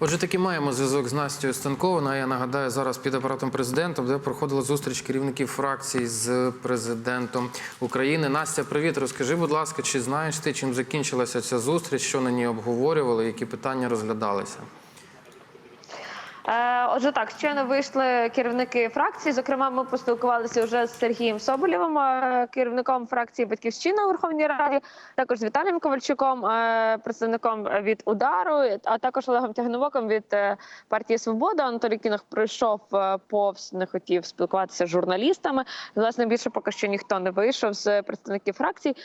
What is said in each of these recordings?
Отже, таки маємо зв'язок з Настю Станковою. Я нагадаю, зараз під апаратом президента, де проходила зустріч керівників фракцій з президентом України. Настя, привіт. Розкажи, будь ласка, чи знаєш ти, чим закінчилася ця зустріч? Що на ній обговорювали, які питання розглядалися? Е, Отже, так щойно вийшли керівники фракції. Зокрема, ми поспілкувалися вже з Сергієм Соболєвим, е, керівником фракції Батьківщина у Верховній Раді, також з Віталієм Ковальчуком, е, представником від удару, а також Олегом Тягновоком від партії Свобода. Анатолій Кінах пройшов повз, не хотів спілкуватися з журналістами. Власне, більше поки що ніхто не вийшов з представників фракцій.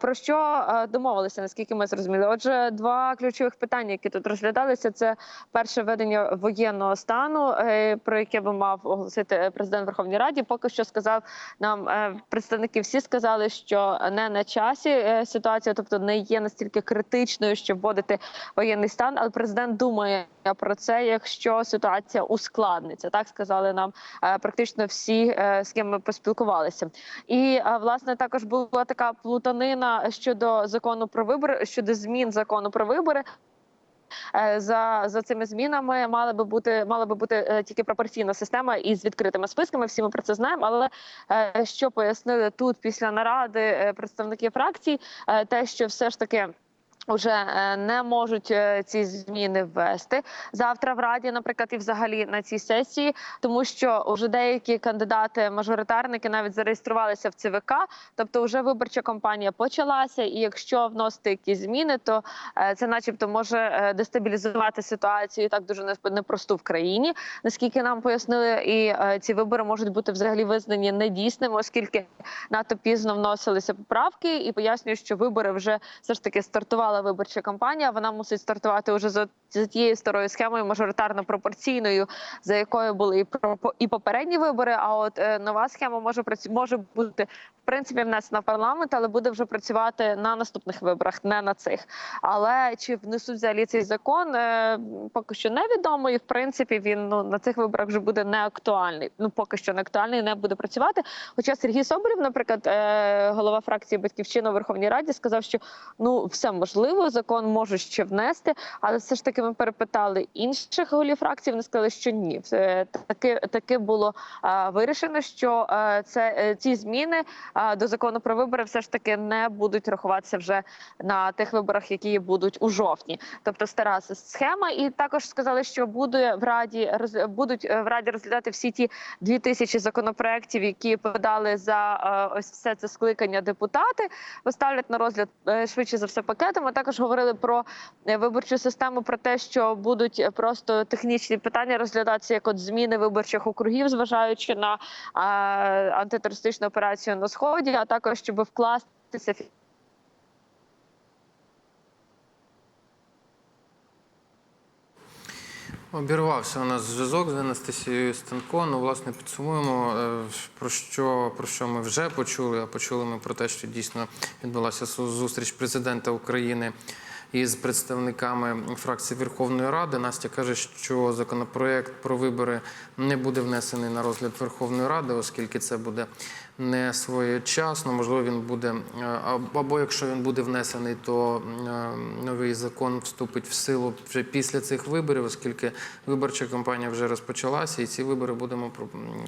Про що домовилися, наскільки ми зрозуміли? Отже, два ключових питання, які тут розглядалися, це перше введення воєнного стану, е, про яке би мав оголосити президент Верховній Раді. Поки що сказав нам е, представники. Всі сказали, що не на часі е, ситуація, тобто не є настільки критичною, щоб вводити воєнний стан. Але президент думає про це, якщо ситуація ускладниться. Так сказали нам е, практично всі, е, з ким ми поспілкувалися. І е, власне також була така плутанина щодо закону про вибори, щодо змін закону про вибори. Е, За за цими змінами мала би бути мала би бути е, тільки пропорційна система із відкритими списками. Всі ми про це знаємо. Але е, що пояснили тут після наради представники фракцій, те, що все ж таки. Уже е, не можуть е, ці зміни ввести завтра в раді, наприклад, і взагалі на цій сесії, тому що вже деякі кандидати, мажоритарники навіть зареєструвалися в ЦВК, тобто вже виборча кампанія почалася. І якщо вносити якісь зміни, то е, це, начебто, може дестабілізувати ситуацію так дуже не- непросту в країні. Наскільки нам пояснили, і ці вибори можуть бути взагалі визнані недійсними, оскільки надто пізно вносилися поправки, і пояснюю, що вибори вже все ж таки стартувала виборча кампанія. Вона мусить стартувати вже за, за тією старою схемою, мажоритарно пропорційною, за якою були і і попередні вибори. А от е, нова схема може може бути в принципі внесена в парламент, але буде вже працювати на наступних виборах, не на цих. Але чи внесуть взагалі цей закон, е, поки що невідомо, і в принципі він ну на цих виборах вже буде не актуальний. Ну поки що не актуальний, не буде працювати. Хоча Сергій Соболєв, наприклад, е, голова фракції Батьківщина у Верховній Раді, сказав, що ну все можливо, закон можуть ще внести, але все ж таки ми перепитали інших голів фракцій. Вони сказали, що ні, Все таки таки було е, вирішено, що е, це е, ці зміни е, до закону про вибори все ж таки не будуть рахуватися вже на тих виборах, які будуть у жовтні. Тобто стара схема, і також сказали, що буде в раді будуть е, в раді розглядати всі ті дві тисячі законопроєктів, які подали за е, ось все це скликання депутати. Поставлять на розгляд е, швидше за все пакетом. Також говорили про е, виборчу систему, про те, що будуть е, просто технічні питання розглядатися, як от зміни виборчих округів, зважаючи на антитерористичну операцію на сході, а також щоб вкластися Обірвався у нас зв'язок з Анастасією Станко. Ну, власне, підсумуємо, е, про що, про що ми вже почули. А почули ми про те, що дійсно відбулася зустріч президента України із представниками фракції Верховної Ради. Настя каже, що законопроект про вибори не буде внесений на розгляд Верховної Ради, оскільки це буде не своєчасно. Можливо, він буде е, або- якщо він буде внесений, то новий закон вступить в силу вже після цих виборів, оскільки виборча кампанія вже розпочалася, і ці вибори будемо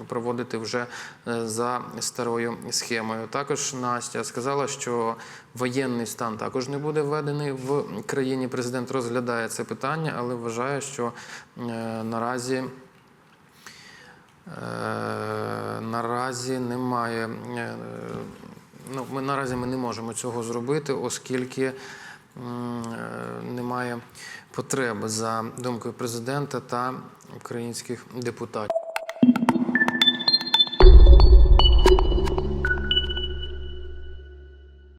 проводити вже е, за старою схемою. Також Настя сказала, що воєнний стан також не буде введений в країні. Президент розглядає це питання, але вважає, що е, наразі. Е, Наразі немає. Ну, ми наразі ми не можемо цього зробити, оскільки немає потреби за думкою президента та українських депутатів.